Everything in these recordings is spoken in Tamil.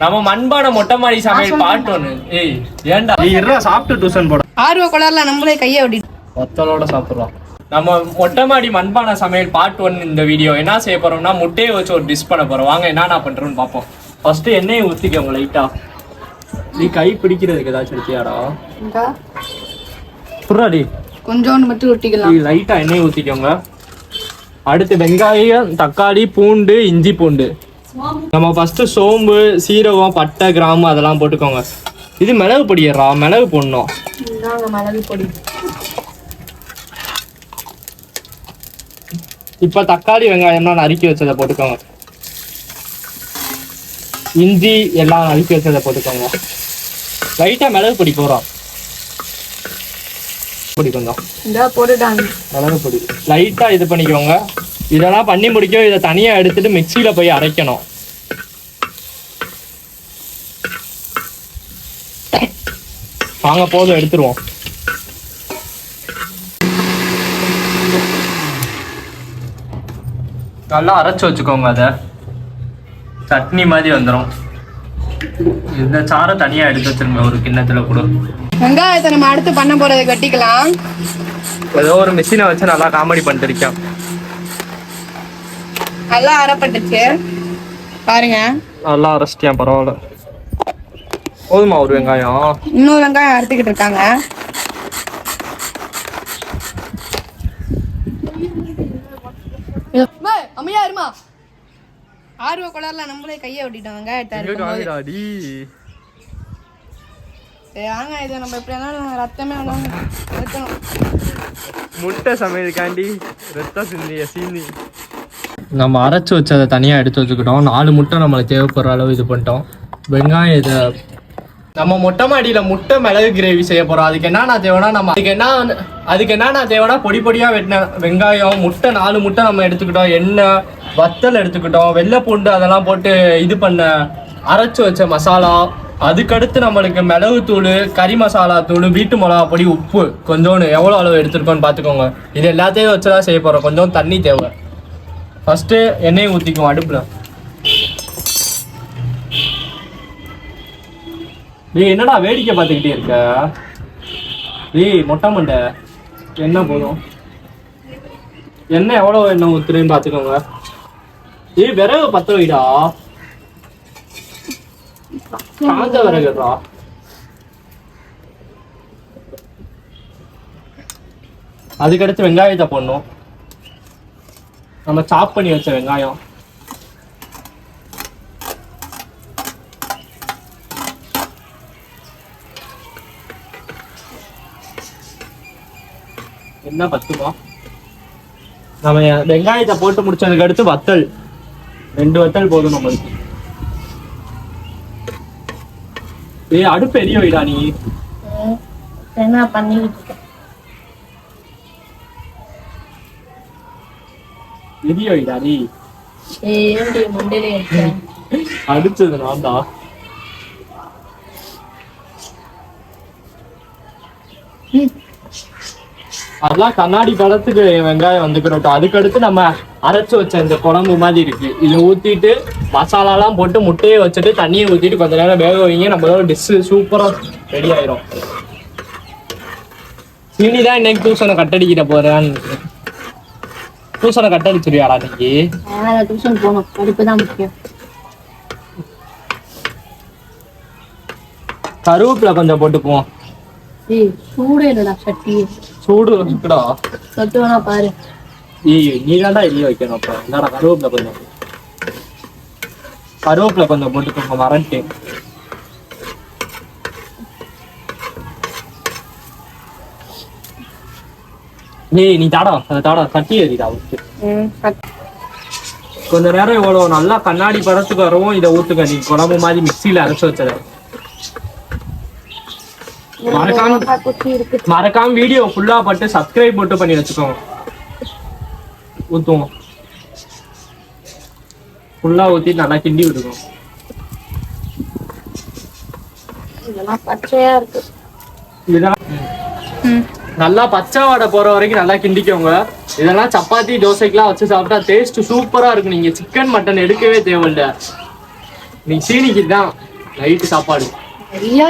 நம்ம மண்பான மொட்டை மாடி சமையல் பாட்டு ஒண்ணு. ஏய் ஏன்டா? நீ இருடா சாப்பிட்டு டியூஷன் போட. ஆர்வ கொளர்ல நம்மளே கையை ஓட்டிட்டு ஒத்தலோட சாப்பிடுறோம். நம்ம மொட்டை மாடி மண்பான சமையல் பார்ட் ஒன் இந்த வீடியோ என்ன செய்ய போறோம்னா முட்டையை வச்சு ஒரு டிஷ் பண்ண போறோம். வாங்க என்னென்ன பண்றோம்னு பார்ப்போம். ஃபர்ஸ்ட் எண்ணெயை ஊத்திக்கோங்க லைட்டா நீ கை பிடிக்கிறதுக்கு ஏதாச்சும் இருக்கியாடா புறாடி கொஞ்சோண்டு மட்டும் ஒட்டிக்கலாம் நீ லைட்டா எண்ணெயை ஊத்திக்கோங்க. அடுத்து வெங்காயம் தக்காளி பூண்டு இஞ்சி பூண்டு. நம்ம ஃபர்ஸ்ட் சோம்பு சீரகம் பட்டை கிராம்பு அதெல்லாம் போட்டுக்கோங்க. இது மிளகு பொடியறா மிளகு போடணும். மிளகு பொடி. இப்ப தக்காளி வெங்காயம்லாம் நறுக்கி வச்சதை போட்டுக்கோங்க. இஞ்சி எல்லாம் நறுக்கி வச்சதை போட்டுக்கோங்க. லைட்டா மிளகு பொடி போறோம் பொடி கொஞ்சம். மிளகு பொடி. லைட்டா இது பண்ணிக்கோங்க. இதெல்லாம் பண்ணி முடிக்க இதை தனியா எடுத்துட்டு மிக்சியில போய் அரைக்கணும். வாங்க போதும் எடுத்துருவோம். நல்லா அரைச்சு வச்சுக்கோங்க அதை. சட்னி மாதிரி வந்துடும் இந்த சாறை தனியா எடுத்து வச்சிருங்க ஒரு கிண்ணத்துல கூட. வெங்காயத்தை நம்ம அடுத்து பண்ண போறதை வெட்டிக்கலாம். ஏதோ ஒரு மிஷினை வச்சு நல்லா காமெடி பண்ணிட்டு இருக்கேன். நல்லா அரைப்பட்டுச்சு. பாருங்க. நல்லா அரைச்சிட்டேன் பரவாயில்ல. போதுமா ஒரு வெங்காயம்? இன்னொரு வெங்காயம் அறுத்துக்கிட்டு இருக்காங்க. ஏய், அமைதியா இருமா. ஆர்வ கொளர்ல நம்மளே கையை ஓட்டிட்டோம் வெங்காயத்தை வாங்க இதை நம்ம எப்படி இருந்தாலும் ரத்தமே எடுக்கணும் முட்டை சமையலுக்காண்டி ரத்தம் சிந்திய சீனி. நம்ம அரைச்சி வச்சதை தனியாக எடுத்து வச்சுக்கிட்டோம். நாலு முட்டை நம்மளுக்கு தேவைப்படுற அளவு இது பண்ணிட்டோம். வெங்காயம் இதை நம்ம மொட்டை மாடியில் முட்டை மிளகு கிரேவி செய்ய போகிறோம் அதுக்கு என்னென்ன தேவைன்னா நம்ம அதுக்கு என்ன அதுக்கு என்னென்ன தேவைன்னா பொடி பொடியாக வெட்டின வெங்காயம் முட்டை நாலு முட்டை நம்ம எடுத்துக்கிட்டோம். எண்ணெய் வத்தல் எடுத்துக்கிட்டோம். வெள்ளை பூண்டு அதெல்லாம் போட்டு இது பண்ண அரைச்சி வச்ச மசாலா. அதுக்கடுத்து நம்மளுக்கு மிளகுத்தூள் கறி மசாலா தூள் வீட்டு மிளகா பொடி உப்பு கொஞ்சோண்டு. எவ்வளோ அளவு எடுத்துருக்கோன்னு பார்த்துக்கோங்க. இது எல்லாத்தையும் வச்சு தான் செய்ய போகிறோம் கொஞ்சம் தண்ணி தேவை. ஃபஸ்ட்டு எண்ணெயை ஊற்றிக்குவோம் அடுப்பில். நீ என்னடா வேடிக்கை பார்த்துக்கிட்டே இருக்க? ஏய் மொட்டை மண்டை. என்ன போதும். எண்ணெய் எவ்வளோ எண்ணெய் ஊற்றுறேன்னு பார்த்துக்கோங்க. ஏய் விறகு பத்த வைடா. காஞ்ச விறகுடா. அதுக்கடுத்து வெங்காயத்தை போடணும். நம்ம சாப் பண்ணி வச்ச வெங்காயம். என்ன பத்துமா? நம்ம வெங்காயத்தை போட்டு முடிச்சதுக்கு அடுத்து வத்தல். ரெண்டு வத்தல் போதும் நம்மளுக்கு. ஏ அடுப்பு எரிய வைடா நீ. என்ன பண்ணிக்கிட்டு இருக்கேன் எரிய வைடா நீ ஏன்டி மண்டையில இருக்கேன் அடிச்சது நான் தான் அதெல்லாம் கண்ணாடி பழத்துக்கு வெங்காயம் வந்துக்கிறோம் அதுக்கடுத்து நம்ம அரைச்சு வச்ச இந்த குழம்பு மாதிரி இருக்கு. இதை ஊத்திட்டு மசாலாலாம் போட்டு முட்டையை வச்சுட்டு தண்ணியை ஊத்திட்டு கொஞ்ச நேரம் வேக வைங்க. நம்மளோட டிஷ் சூப்பரா ரெடி ஆயிரும். சீனி தான் இன்னைக்கு டியூஷனை கட்டடிக்கிட்ட போறான்னு. டியூஷனை கட்டடிச்சிருவியாடா இன்னைக்கு டியூஷன் போகணும். படிப்பு தான் முக்கியம். கருவேப்பிலை கொஞ்சம் போட்டுக்குவோம். ஏய் சூடு இல்லடா சட்டி. சூடு இருக்குடா. சொட்டு வேணா பாரு. ஏய் நீ தான்டா எரிய வைக்கணும் அப்ப என்னடா கருவேப்பிலை கொஞ்சம். கருவேப்பிலை கொஞ்சம் போட்டுக்கோங்க மறந்துட்டு ஏய் நீ தாடா தாடா தட்டி ஏறிடா ஊத்து கொஞ்ச நேரம் இவ்வளவு நல்லா கண்ணாடி படத்துக்கு வரவும் இதை ஊத்துக்க நீ குழம்பு மாதிரி மிக்சியில அரைச்சு வச்சத மறக்காம மறக்காம வீடியோ ஃபுல்லா பட்டு சப்ஸ்கிரைப் மட்டும் பண்ணி வச்சுக்கோங்க ஊத்துவோம். ஃபுல்லா ஊத்தி நல்லா கிண்டி விட்டுக்கோங்க இதெல்லாம் பச்சையா இருக்கு. இதெல்லாம் நல்லா பச்சை வாடை போற வரைக்கும் நல்லா கிண்டிக்கோங்க. இதெல்லாம் சப்பாத்தி தோசைக்கெல்லாம் வச்சு சாப்பிட்டா டேஸ்ட் சூப்பரா இருக்கும். நீங்க சிக்கன் மட்டன் எடுக்கவே தேவையில்ல. நீ சீனிக்கு தான் நைட்டு சாப்பாடு. ஐயா.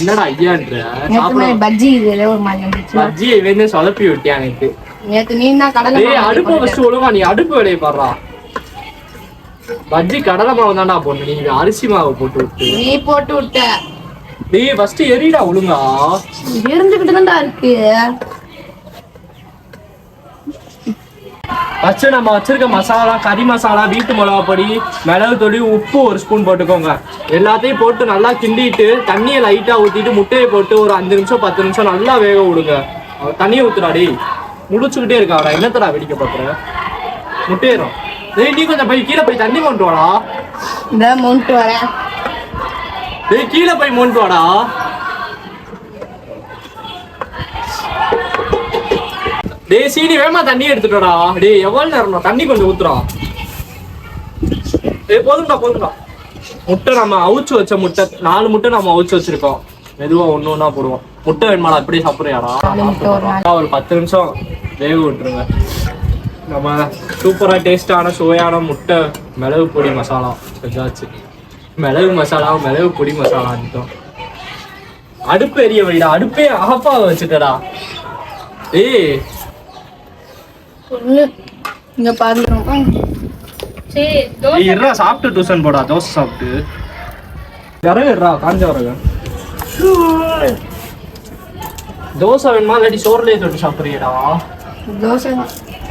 என்னடா ஐயான்ற? பஜ்ஜி பஜ்ஜி இவன் சொலப்பி விட்டியா எனக்கு நேத்து நீ தான் கடலை அடுப்பு. ஃபர்ஸ்ட் ஒழுங்கா நீ அடுப்பு வேலையை பாடுறா. பஜ்ஜி கடலை மாவு தான்டா போடணும். நீங்க அரிசி மாவு போட்டு விட்டு. நீ போட்டு விட்ட. டேய் ஃபர்ஸ்ட் எரிடா ஒழுங்கா. இருந்துகிட்டு தான்டா இருக்கு. ஃபர்ஸ்ட் நம்ம வச்சிருக்க மசாலா கறி மசாலா வீட்டு மிளகா பொடி மிளகு பொடி உப்பு ஒரு ஸ்பூன் போட்டுக்கோங்க. எல்லாத்தையும் போட்டு நல்லா கிண்டிட்டு தண்ணியை லைட்டா ஊத்திட்டு முட்டையை போட்டு ஒரு அஞ்சு நிமிஷம் பத்து நிமிஷம் நல்லா வேக விடுங்க. தண்ணியை ஊத்துடா டேய். முடிச்சுக்கிட்டே இருக்கா அவன் என்னத்தடா வெடிக்க பாக்குற முட்டையிடும் டேய் நீ கொஞ்சம் போய் கீழே போய் தண்ணி கொண்டு வாடா. இந்த மொண்டு வரேன். டேய் கீழே போய் மோண்டு வாடா டேய் சீனி வேமா தண்ணி எடுத்துட்டோடா. டேய் எவ்வளவு நேரம் தண்ணி கொஞ்சம் ஊத்துறா. டேய் போதும்டா போதும்டா. முட்டை நம்ம அவிச்சு வச்ச முட்டை நாலு முட்டை நம்ம அவிச்சு வச்சிருக்கோம். மெதுவா ஒண்ணு ஒண்ணா போடுவோம். முட்டை வேணுமாடா இப்படி சாப்பிடுறியாடா. ஒரு பத்து நிமிஷம். வேக விட்டுருங்க. நம்ம சூப்பரா டேஸ்டான சுவையான முட்டை மிளகு பொடி மசாலா. செஞ்சாச்சு. மிளகு மசாலா மிளகு பொடி மசாலா அடித்தோம் அடுப்பு எரிய வைடா அடுப்பே ஆஃபா வச்சுட்டடா ஏய். இங்க பாருங்க சரி இருடா சாப்பிட்டு டியூஷன் போடா தோசை சாப்பிட்டு. விறகு இருடா காஞ்ச விறகு. தோசை வேணுமா? இல்லாட்டி சோறுலயே தொட்டு சாப்பிடுறியடா. தோசை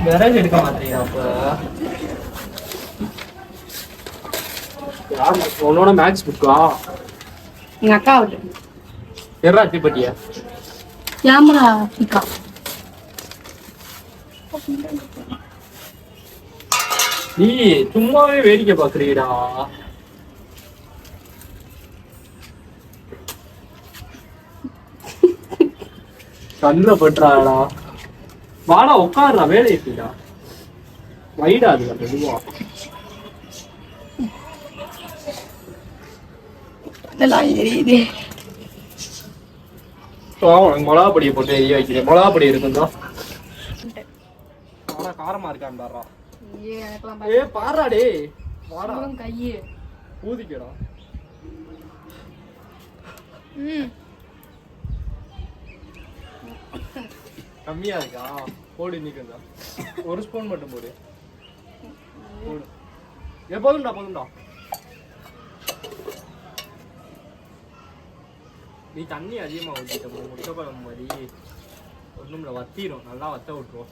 விறகு எடுக்க அப்ப? யார் உன்னோட மேக்ஸ் புக்கா எங்க அக்கா விட்டு எறா தீப்பட்டியா கேமரா அக்கா நீ சும்மாவே வேடிக்கை பாக்குறீடா கண்ணுல பட்டுறாடா. வாடா உட்காருடா வேலை இருக்குடா வைடா அது மெதுவா. இதெல்லாம் எரியுது. மிளகா பொடியை போட்டு எரிய வைக்கிறேன். மிளகா பொடி இருக்குந்தா ஆனா காரமா இருக்கான்னு பாடுறா. ஏ எனக்கெல்லாம் ஏ பாடுறா டேய். வாடா. கையு. ஊதிக்கடா. ம். கம்மியா இருக்கா? போடு இன்னைக்கு. ஒரு ஸ்பூன் மட்டும் போடு. போடு. ஏ போதும்டா. நீ தண்ணி அதிகமா ஊற்றிட்ட முட்டை குழம்பு மாதிரி ஒண்ணும்ல வத்திரும் நல்லா வத்த விட்டுருவோம்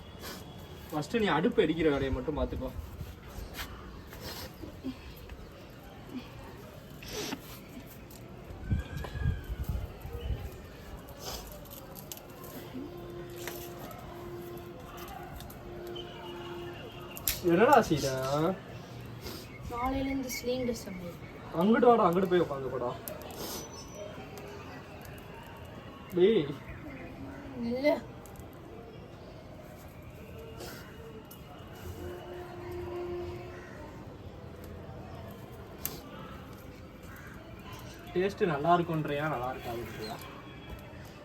ஃபர்ஸ்ட் நீ அடுப்பு எரிக்கிற வேலையை மட்டும் பார்த்துக்கோ என்னடா சீதா நாளையில இருந்து ஸ்லீங் ட்ரெஸ் அங்கிட்டு வாடா அங்கிட்டு போய் உட்காந்து போடா டேய் இல்ல. டேஸ்ட் நல்லா இருக்குன்றியா நல்லா இருக்காதுன்றியா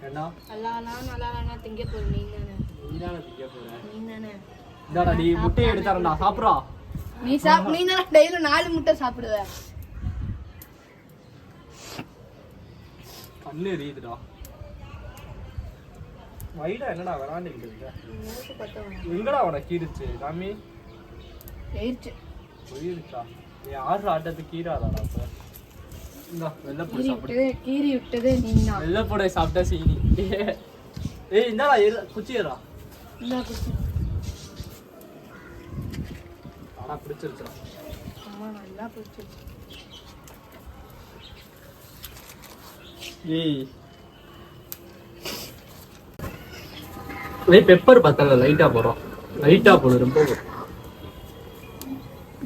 ஏண்டா? நல்லா நல்லா நல்லா திங்க போகுது நீ தானே. நீ தானே போற? நீ தானே. இதாடா நீ சாப்பிட்றா. நீ சாப் நீ தானே டெய்லி நாலு முட்டை சாப்பிடுவ. கண்ணு எரியுதுடா. வைடா என்னடா விளாண்டுக்கிட்டு இருக்க? எங்கடா உனக்கு கீரிச்சு சாமி? போயிருச்சா? நீ ஆடுற ஆட்டத்துக்கு கீராதாடா அப்ப. வெள்ளைப்பூடி கீறி சாப்பிடு. விட்டது கீறி விட்டது நீ தான் வெள்ளைப்பூடை சாப்பிட்டா சீனி. ஏய் இந்தாடா இரு குச்சி ஏறா இந்த குச்சி. ஆனா பிடிச்சிருச்சுடா. நல்லா பிடிச்சி ஏய் ஏய் பெப்பர் பத்தல லைட்டா போறோம் லைட்டா போடு ரொம்ப.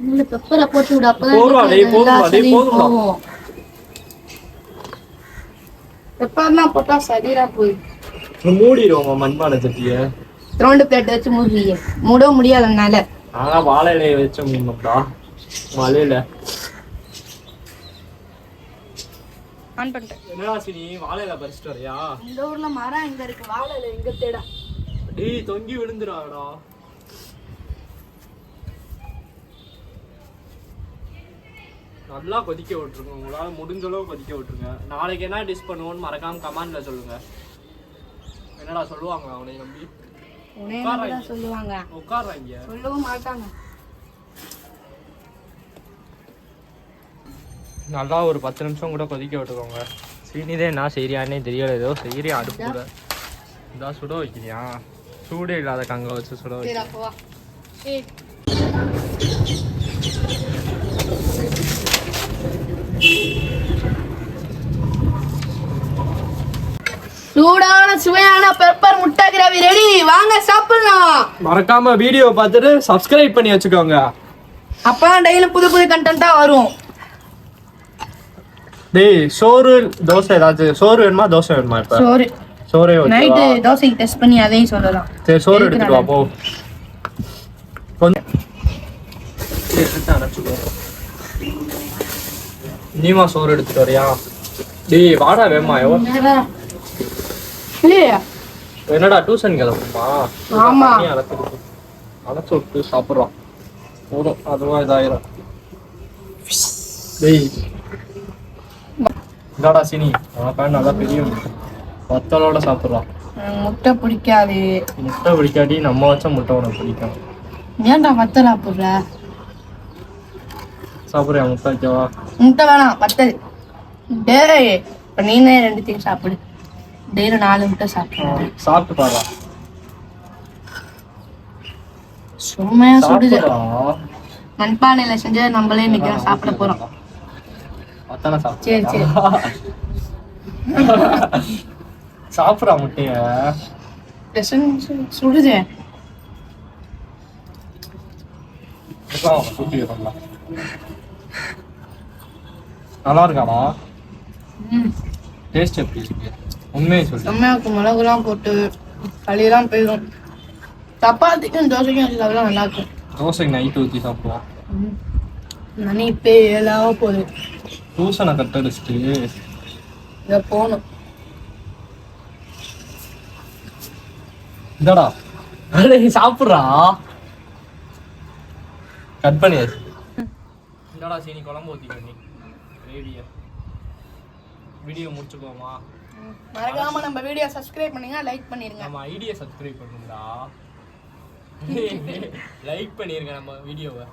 இந்த பெப்பரை போட்டு விடு போடுவா, டேய், போடுவா, டேய், சரியா போய் மூடிடுவோம் மண்பானை சட்டிய. ரவுண்டு பிளேட் வச்சு மூடுவீங்க மூடவும் முடியாதனால நாங்க வாழை இலைய வச்ச மீன்டா மலையில ஆன் பண்ணிட்டேன். என்னடா சீனி வாழை இலை பறிச்சிட்டு வரியா? இந்த ஊர்ல மரம் எங்க இருக்கு. வாழை இலை எங்க தேடா. டேய் தொங்கி விழுந்துடாடா. நல்லா கொதிக்க விட்டுருங்க. உங்களால முடிஞ்ச அளவு கொதிக்க விட்டுருங்க. நாளைக்கு என்ன டிஷ் பண்ணுவோம்னு மறக்காம கமெண்ட்ல சொல்லுங்க. என்னடா சொல்லுவாங்க அவனை நம்பி? சொல்லுவாங்க. உட்கார்றாங்க சொல்லவும் மாட்டாங்க. நல்லா ஒரு பத்து நிமிஷம் கூட கொதிக்க விட்டுக்கோங்க. சீனிதே என்ன செய்யறியானே தெரியல. ஏதோ செய்யறியா அடுப்பு கூட. இதான் சுட வைக்கிறியா? சூடே இல்லாத கங்க வச்சு சுட சரி வைக்க அப்போ வா. ஏய். சூடான சுவையான பெப்பர் முட்டை கிரவி ரெடி வாங்க சாப்பிடலாம். மறக்காம வீடியோ பார்த்துட்டு சப்ஸ்கிரைப் பண்ணி வச்சுக்கோங்க. அப்பதான் டெய்லி புது புது கண்டென்ட்டா வரும். டேய் சோறு தோசை ஏதாச்சும் சோறு வேணுமா தோசை வேணுமா இப்ப? சோறு. சோறே ஓகேவா தோசைக்கு டெஸ்ட் பண்ணி அதையும் சொல்லலாம். சரி சோறு எடுத்துட்டு வா போ. கொஞ்சம். நீமா சோறு எடுத்துட்டு வரியா? டேய் வாடா வேமா இல்லையா? என்னடா டியூஷன் கிளம்புமா? ஆமா. அரைச்சு அரைச்சு விட்டு சாப்பிட்றோம். போதும் அதுவா இதாயிரும். டேய். இதாடா சீனி. உனக்காக நல்லா பெரிய வத்தலோட சாப்பிட்றான் முட்டை பிடிக்காது. முட்டை பிடிக்காட்டி நம்ம வச்ச முட்டை உனக்கு பிடிக்கும் ஏன்டா வத்தலா போடுற? சாப்பிட்றியா முட்டை வைக்கவா? முட்டை வேணாம் வத்தல். டேய் இப்போ நீனே ரெண்டுத்தையும் சாப்பிடு. டெய்லி நாலு முட்டை சாப்பிடு சாப்பிட்டு பாரா. சும்மையா சுடுது. சாப்பிட்றா மண்பானையில செஞ்சு நம்மளே இன்னைக்கு சாப்பிட போறோம். சரி சரி. சாப்பிட்றா முட்டைய. சுடுது. நல்லா இருக்காடா ம். டேஸ்ட் எப்படி இருக்கு? உண்மையை சொல்லு. செம்மையாக்கு மிளகுலாம் போட்டு களியெல்லாம் போயிடும் சப்பாத்திக்கும் தோசைக்கும் சாப்பிடலாம் நல்லா இருக்கும் தோசைக்கு நைட்டு ஊற்றி சாப்பிடுவோம். மணி இப்போ ஏழாவ போகுது. டியூஷனை கட் அடிச்சுட்டு இதை போகணும் இதாடா அடே சாப்பிட்றா. கட் பண்ணியாச்சு இந்தாடா சீனி குழம்பு ஊற்றி பண்ணி. ரேடியோ வீடியோ முடிச்சுக்கோமா. மறக்காம நம்ம வீடியோ சப்ஸ்கிரைப் பண்ணுங்க லைக் பண்ணிருங்க. நம்ம ஐடியை சப்ஸ்கிரைப் பண்ணுங்கடா. லைக் பண்ணிருங்க நம்ம வீடியோவை